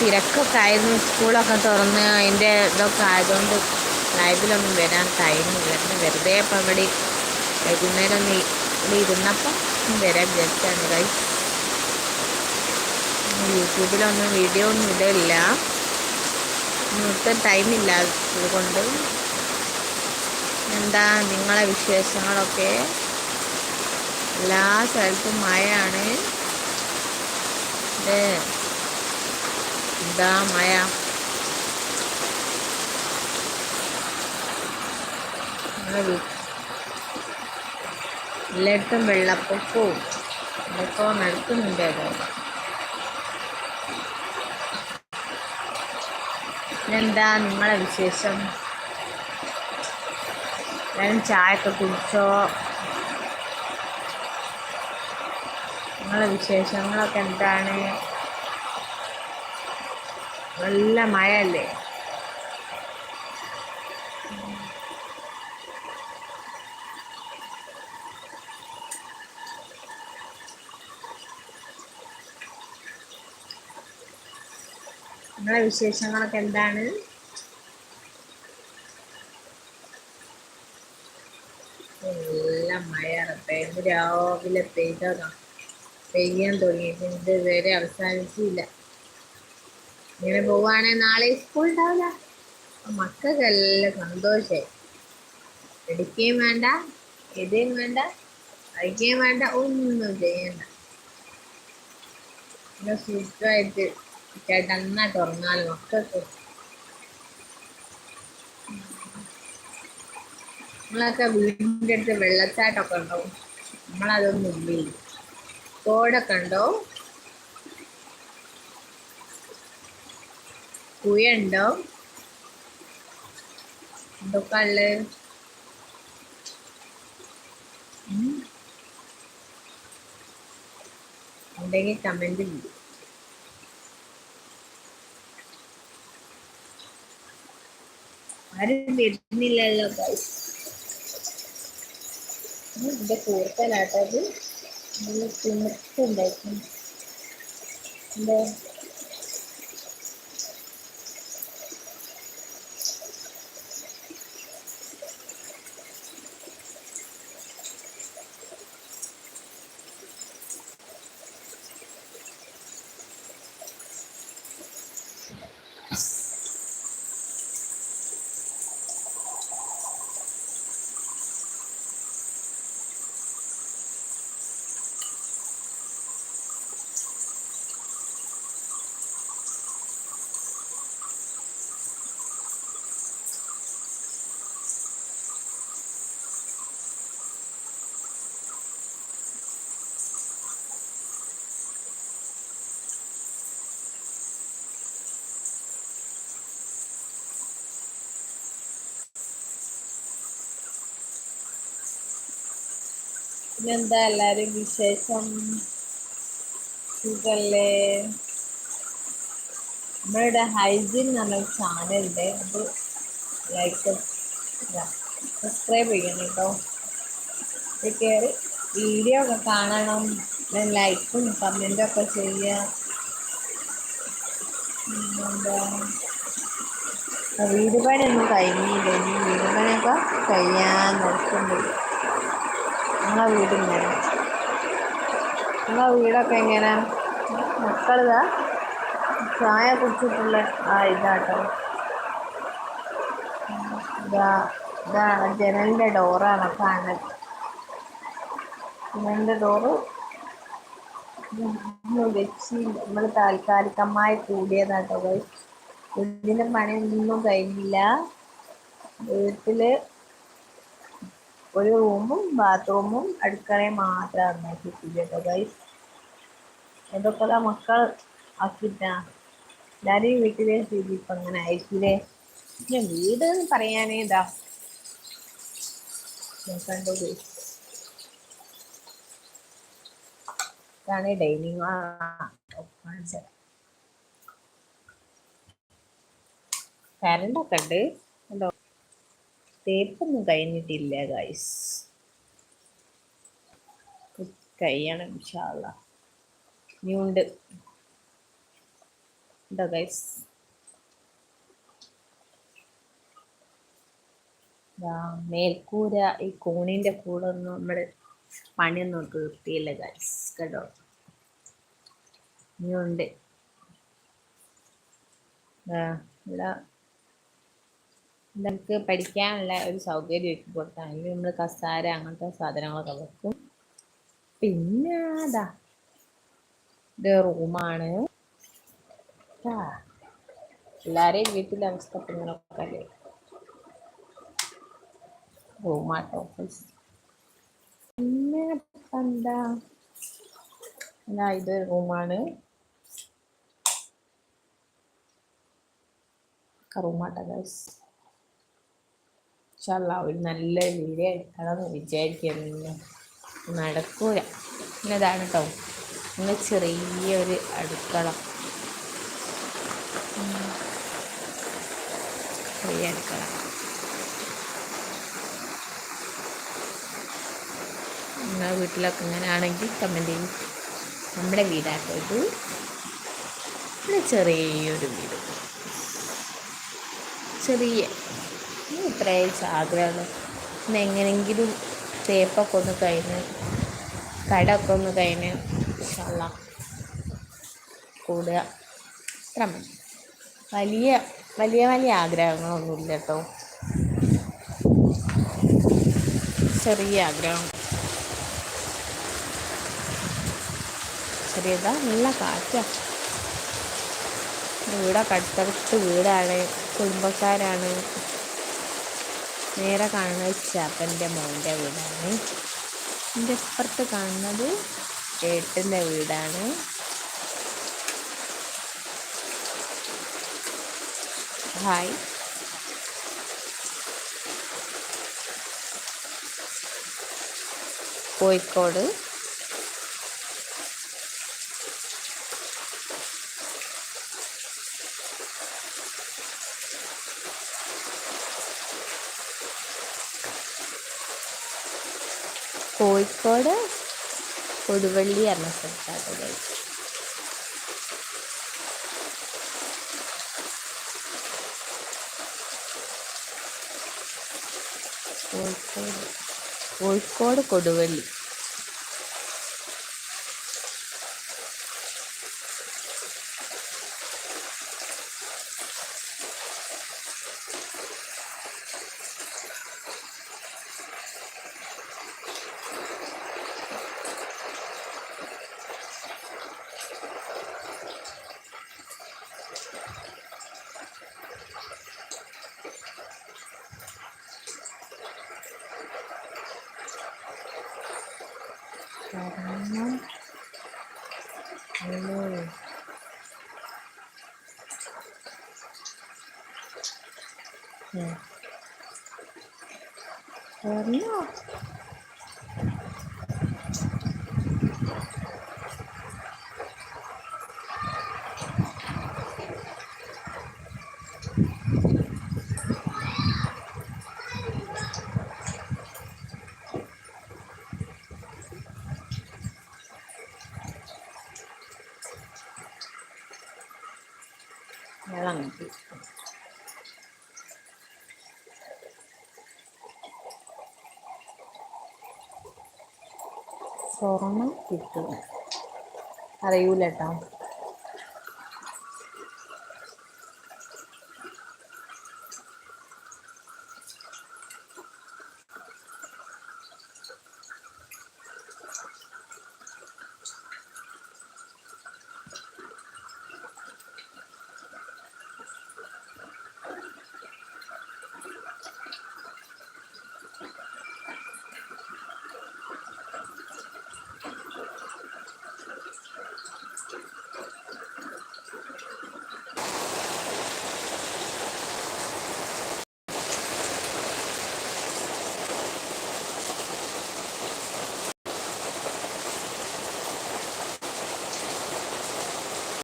തിരക്കൊക്കെ ആയിരുന്നു സ്കൂളൊക്കെ തുറന്ന് അതിന്റെ ഇതൊക്കെ ആയതുകൊണ്ട് ലൈവിലൊന്നും വരാൻ ടൈമില്ല പിന്നെ വെറുതെ അപ്പം ഇവിടെ വൈകുന്നേരം ഒന്ന് ഇവിടെ ഇരുന്നപ്പം വരാൻ വിചാരിച്ചാണ്. കൈ യൂട്യൂബിലൊന്നും വീഡിയോ ഒന്നും ഇടില്ല ഒട്ടും ടൈമില്ല അതുകൊണ്ട് എന്താ നിങ്ങളെ വിശേഷങ്ങളൊക്കെ? എല്ലാ സ്ഥലത്തും മഴയാണ്. ഇത് എന്താ മഴ? എല്ലായിടത്തും വെള്ളപ്പൊക്കവും ഇതൊക്കെ നടക്കുന്നുണ്ട് അതായത് എന്താ നിങ്ങളെ വിശേഷം? ഞാൻ ചായ ഒക്കെ കുടിച്ചോ? നിങ്ങളെ വിശേഷങ്ങളൊക്കെ എന്താണ്? നല്ല മഴയല്ലേ? നിങ്ങളെ വിശേഷങ്ങളൊക്കെ എന്താണ്? നല്ല മഴ ഇന്ന് രാവിലെ പെയ്തതാ. പെയ്യാൻ തുടങ്ങിയിട്ട് ഇതുവരെ അവസാനിച്ചില്ല. ഇങ്ങനെ പോവാണെങ്കിൽ നാളെ സ്കൂൾ ഉണ്ടാവില്ല. മക്കൾക്കെല്ലാം സന്തോഷമായി പഠിക്കുകയും വേണ്ട എഴുതുകയും വേണ്ട കഴിക്കുകയും വേണ്ട ഒന്നും ചെയ്യണ്ട. പിന്നെ സുഖമായിട്ട് ചേട്ടൻ നന്നായിട്ട് ഉറങ്ങാലും മക്കൾക്ക്. നമ്മളൊക്കെ വീടിന്റെ അടുത്ത് വെള്ളച്ചാട്ടമൊക്കെ ഉണ്ടാവും. നമ്മളതൊന്നും ഇല്ല. തോടൊക്കെ ഉണ്ടോ പുഴയുണ്ടോ എന്തൊക്കെ ഉള്ളത് ഉണ്ടെങ്കിൽ കമന്റ് ചെയ്യും ആരും വരുന്നില്ലല്ലോ ഗൈസ് ഇതിന്റെ കൂടുതലാട്ടത് തിമിർത്തുണ്ടായിരിക്കും എന്താ? പിന്നെന്താ എല്ലാരും വിശേഷം? സുഖല്ലേ? നമ്മളുടെ ഹൈജീൻ എന്ന് പറഞ്ഞ ചാനലുണ്ട്. അത് ലൈക്ക് സബ്സ്ക്രൈബ് ചെയ്യണം കേട്ടോ. കയറി വീഡിയോ ഒക്കെ കാണണം. ലൈക്കും കമന്റും ഒക്കെ ചെയ്യുക. എന്താ വീട് പണിയൊന്നും കഴിഞ്ഞില്ല. ഇനി വീട് പണിയൊക്കെ കഴിയാൻ നോക്കുന്നുണ്ട്. നിങ്ങളെ വീട് ഇങ്ങനെ നിങ്ങളെ വീടൊക്കെ ഇങ്ങനെ മക്കളിതാ? ചായ കുടിച്ചിട്ടുള്ള ആ ഇതാട്ടോ. ഇതാ ഇതാണ് ജനലിന്റെ ഡോറാണ് കാണുന്നത് ജനലിന്റെ ഡോറ് വെച്ച് നമ്മൾ താൽക്കാലികമായി കൂടിയതാട്ടോ ഇതിന്റെ പണിയൊന്നും കഴിഞ്ഞില്ല. വീട്ടിൽ ഒരു റൂമും ബാത്റൂമും അടുക്കളയും മാത്രം ഉണ്ടാക്കിയിട്ടില്ല കേട്ടോ ഗൈസ് ഇതൊക്കെ മക്കൾ ആക്കിട്ടാ ഞാനീ വീട്ടിലെ സ്ഥിതി ഇപ്പം അങ്ങനെ ആയിരിക്കില്ലേ പിന്നെ വീട് എന്ന് പറയാനേ ഇതാ. നോക്കണ്ടോ ഗൈസ്. ഇതാണ് ഡൈനിങ് കറണ്ടൊക്കെ ഉണ്ട്. ഉണ്ടോ തേപ്പൊന്നും കഴിഞ്ഞിട്ടില്ല ഗൈസ് കഴിയണം ഇൻഷാല്ല ഇനിയുണ്ട് ഉണ്ടോ. ഗൈസ് മേൽക്കൂര ഈ കോണിന്റെ കൂടെ ഒന്നും നമ്മൾ പണിയൊന്നും തീർത്തിയില്ല ഗൈസ് കേട്ടോ? ഇനിയുണ്ട് ഇവിടെ നമുക്ക് പഠിക്കാനുള്ള ഒരു സൗകര്യം കൊടുത്താൽ അതിൽ നമ്മൾ കസാര അങ്ങനത്തെ സാധനങ്ങളൊക്കെ വെക്കും. പിന്നെ അതാ ഇത് റൂമാണ്. എല്ലാരെയും വീട്ടിലെ അവസ്ഥ അല്ലേ? റൂമാട്ടോ പിന്നെ എന്താ? ഇത് റൂമാണ്. റൂമാട്ടോ ഗൈസ് ഒരു നല്ല വീഡിയോ എടുക്കണമെന്ന് വിചാരിക്കുന്ന നടക്കൂല. പിന്നെ ഇതാണ് കേട്ടോ പിന്നെ ചെറിയൊരു അടുക്കള. ചെറിയ അടുക്കള. നിങ്ങളുടെ വീട്ടിലൊക്കെ ഇങ്ങനെയാണെങ്കിൽ കമന്റ് ചെയ്യും. നമ്മുടെ വീടാട്ടോ ഇത്. ചെറിയൊരു വീട്. ചെറിയ ഇത്രയും ആഗ്രഹമാണ് ഒന്ന് എങ്ങനെയെങ്കിലും തേപ്പൊക്കെ ഒന്ന് കഴിഞ്ഞ് കടമൊക്കെ ഒന്ന് കഴിഞ്ഞ് ഇഷ്ടമല്ല കൂടുക. ഇത്ര മതി. വലിയ വലിയ വലിയ ആഗ്രഹങ്ങളൊന്നുമില്ല കേട്ടോ. ചെറിയ ആഗ്രഹം. ചെറിയതാ നല്ല കാറ്റാണ് വീടൊക്കെ അടുത്തടുത്ത് വീടാണ് കുടുംബക്കാരാണ്. നേരെ കാണുന്നത് ചേപ്പന്റെ മോന്റെ വീടാണ്. എന്റെ ഇപ്പുറത്ത് കാണുന്നത് ഏട്ടന്റെ വീടാണ്. ഹായ്. കോഴിക്കോട്. കോഴിക്കോട് കൊടുവള്ളി എന്ന സ്ഥലത്താണ് guys Kozhikode Kozhikode Koduvally. Hmm. Hmm. Alam niyo. സ്വർണം കിട്ടും. അറിയൂല കേട്ടോ